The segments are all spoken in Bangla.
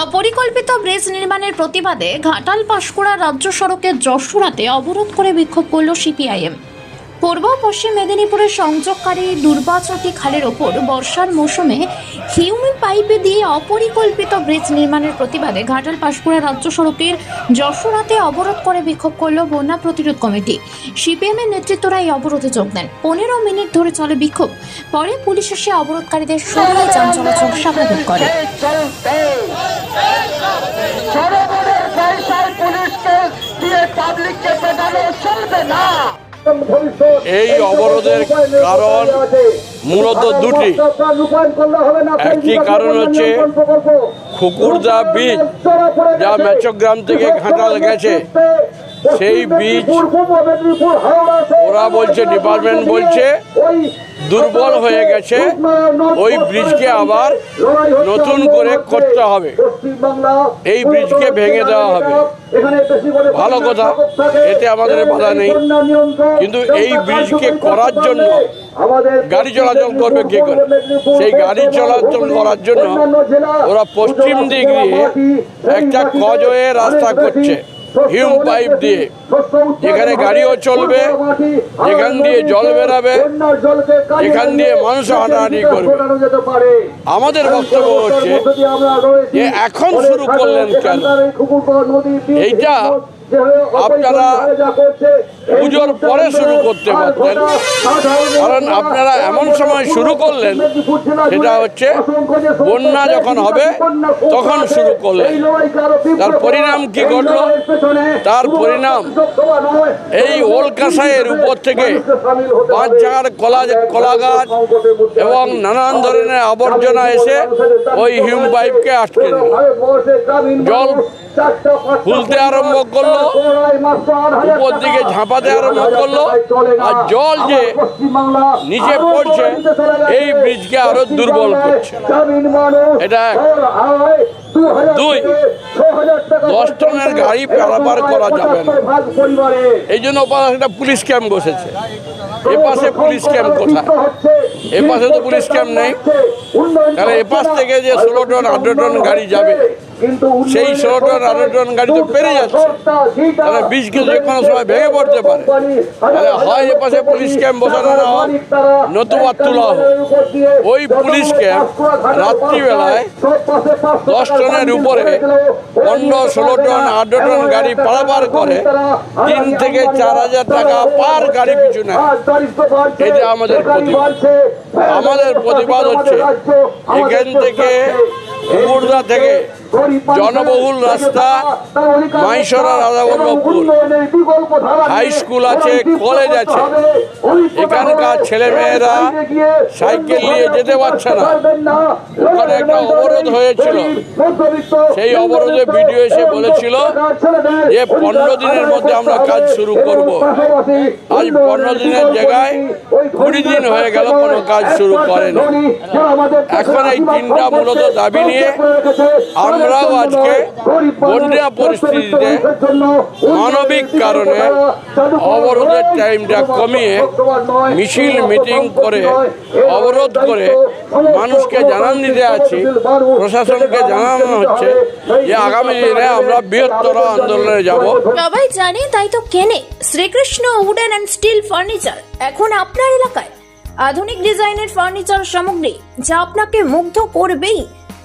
অপরিকল্পিত ব্রিজ নির্মাণের প্রতিবাদে ঘাটাল পাশকুড়া রাজ্য সড়কের যশোরাতে অবরোধ করে বিক্ষোভ করল সিপিআইএম। পূর্ব পশ্চিম মেদিনীপুরের সংযোগকারী দুর্বাচটি খালের ওপর বর্ষার মৌসুমে হিউম্যান পাইপে দিয়ে অপরিকল্পিত ব্রিজ নির্মাণের প্রতিবাদে ঘাটাল পাঁশকুড়া রাজ্য সড়কের যশোরাতে অবরোধ করে বিক্ষোভ করল বন্যা প্রতিরোধ কমিটি। সিপিএমের নেতৃত্বরা এই অবরোধে যোগ দেন। পনেরো মিনিট ধরে চলে বিক্ষোভ। পরে পুলিশ এসে অবরোধকারীদের সরিয়ে যান চলাচল স্বাভাবিক করে পাবলিককে চলবে না। এই অবরোধের কারণ মূলত দুটি। একটি কারণ হচ্ছে খুকুরদা বীজ যা মেচগ্রাম থেকে ঘাটাল গেছে সেই বীজ ওরা বলছে ডিপার্টমেন্ট বলছে দুর্বল হয়ে গেছে ওই ব্রিজকে আবার নতুন করে করতে হবে। এই ব্রিজকে ভেঙে দেওয়া হবে। ভালো কথা এতে আমাদের বাধা নেই। কিন্তু এই ব্রিজকে করার জন্য গাড়ি চলাচল করবে কে করে? সেই গাড়ি চলাচল করার জন্য ওরা পশ্চিম দিক দিয়ে একটা কজয়ে রাস্তা করছে। হিউম পাইপ দিয়ে যেখানে গাড়িও চলবে যেখান দিয়ে জল বেরাবে এখান দিয়ে মানুষ হাঁটাহাঁটি করবে। আমাদের বক্তব্য হচ্ছে যে এখন শুরু করলেন কেন? এইটা আপনারা পুজোর পরে শুরু করতে পারতেন। কারণ আপনারা এমন সময় শুরু করলেন, সেটা হচ্ছে বন্যা যখন হবে, তখন শুরু করলেন। তার পরিণাম কি ঘটলো? তার পরিণাম এই ওল কাঁসাইয়ের উপর থেকে পাঁচ ঝাড় কলা কলা গাছ এবং নানান ধরনের আবর্জনা এসে ওই হিউম পাইপকে আটকে জল ফুলতে আরম্ভ করল উপর দিকে ঝাঁপাতে আরম্ভ করল। আর জল যে নিচে পড়ছে এই ব্রিজকে আরও দুর্বল করছে। এটা। দুই, দশ টনের গাড়ি পারাপার করা যাবে না। এই জন্য একটা পুলিশ ক্যাম্প বসেছে। এপাশে পুলিশ ক্যাম্প কোথায়? এপাশে তো পুলিশ ক্যাম্প নেই। তাহলে এপাশ থেকে যে ষোলো টন আঠেরো টন গাড়ি যাবে। সেই ষোলো টন আঠেরো টন গাড়ি তো পেরে যাচ্ছে। তাহলে বীজকে যে কোনো সময় ভেঙে পড়তে পারে। তাহলে হয় এ পাশে পুলিশ ক্যাম্প বসানো না হোক নতুবা তোলা হোক ওই পুলিশ ক্যাম্প রাত্রিবেলায় দশ টনের উপরে পনেরো ষোলো টন আঠেরো টন গাড়ি পারাপার করে তিন থেকে চার হাজার টাকা পার গাড়ি পিছু নেয় এটা আমাদের প্রতিবাদ আমাদের প্রতিবাদ হচ্ছে এখান থেকে কুকুরদা থেকে জনবহুল রাস্তা মাইসরা রাধাবল্লভপুর হাই স্কুল আছে, কলেজ আছে। এখানকার ছেলেমেয়েরা সাইকেল নিয়ে যেতে পারছে না। ওখানে একটা অবরোধ হয়েছিল। সেই অবরোধে ভিডিও এসে বলেছিল যে পনেরো দিনের মধ্যে আমরা কাজ শুরু করব। আজ পনেরো দিনের জায়গায় কুড়ি দিন হয়ে গেল কোনো কাজ শুরু করেনি। এখন এই তিনটা মূলত দাবি নিয়ে আমরাও আজকে বন্যা পরিস্থিতিতে মানবিক কারণে অবরোধের টাইমটা কমিয়ে মিছিল মিটিং করে অবরোধ করে মানুষকে জানান দিতে আছি প্রশাসনকে জানানো হচ্ছে যে আগামী দিনে আমরা বৃহত্তর আন্দোলনে যাব। সবাই জানে তাই তো কেনে Srikrishna wooden and steel furniture এখন আপনার এলাকায়। আধুনিক ডিজাইনের ফার্নিচার সামগ্রী যা আপনাকে মুগ্ধ করবেই।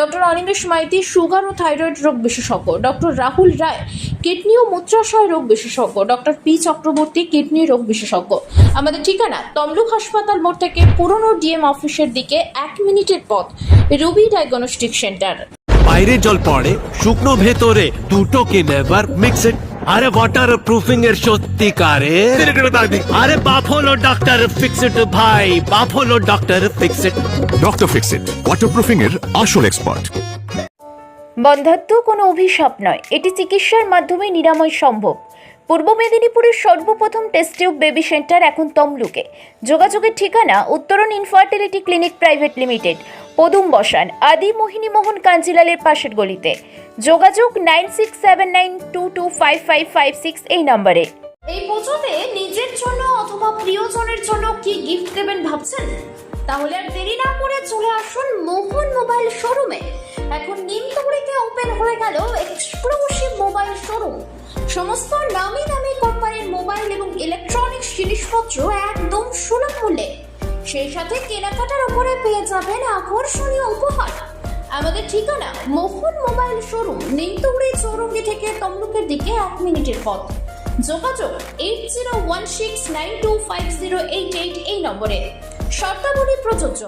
ডক্টর অনিমেষ মাইতি, সুগার ও থাইরয়েড রোগ বিশেষজ্ঞ। ডক্টর রাহুল রায়, কিডনি ও মূত্রাশয় রোগ বিশেষজ্ঞ। ডক্টর পি চক্রবর্তী, কিডনি রোগ বিশেষজ্ঞ। আমাদের ঠিকানা, তমলুক হাসপাতাল মোড় থেকে পুরনো ডিএম অফিসের দিকে এক মিনিটের পথ, রুবি ডায়াগনস্টিক সেন্টার। বাইরে জল পড়ে, শুকনো ভেতরে দুটোকে নেভার মিক্স ইট আরে ওয়াটার প্রুফিং এর সত্যিকারে? আরে বাপ হলো ডাক্তার ফিক্স ইট ভাই বাপ হলো doctor fix it doctor fix it waterproofing এর আসল এক্সপার্ট বন্ধাত্ম কোনো অভিশাপ নয় এটি চিকিৎসার মাধ্যমে নিরাময় সম্ভব। পূর্ব মেদিনীপুরের সর্বপ্রথম টেস্ট টিউব বেবি সেন্টার এখন তমলুকে। যোগাযোগের ঠিকানা উত্তরণ ইনফার্টিলিটি ক্লিনিক প্রাইভেট লিমিটেড পদুম বসান, আদি মোহিনী মোহন কাঞ্জিলালের পাশের গলিতে। যোগাযোগ nine six seven nine two two five five five six এই নম্বরে। এই পুজোতে নিজের জন্য অথবা প্রিয়জনের জন্য কি গিফট দেবেন ভাবছেন? তাহলে আর দেরি না করে চলে আসুন মোহন মোবাইল শোরুমে। এখন নিমতৌড়িতে ওপেন হয়ে গেল এক্সক্লুসিভ মোবাইল শোরুম। সমস্ত নামি দামি কোম্পানির মোবাইল এবং ইলেকট্রনিক্স জিনিসপত্র একদম সুলভ মূল্যে। সেই সাথে কেনাকাটার উপরে পেয়ে যাবেন আকর্ষণীয় উপহার। আমাদের ঠিকানা মোহন মোবাইল শোরুম, নিমতুড়ি চৌরঙ্গি থেকে তমলুকের দিকে এক মিনিটের পথ। যোগাযোগ eight zero one six nine two five zero eight eight এই নম্বরে। শর্তাবলী প্রযোজ্য।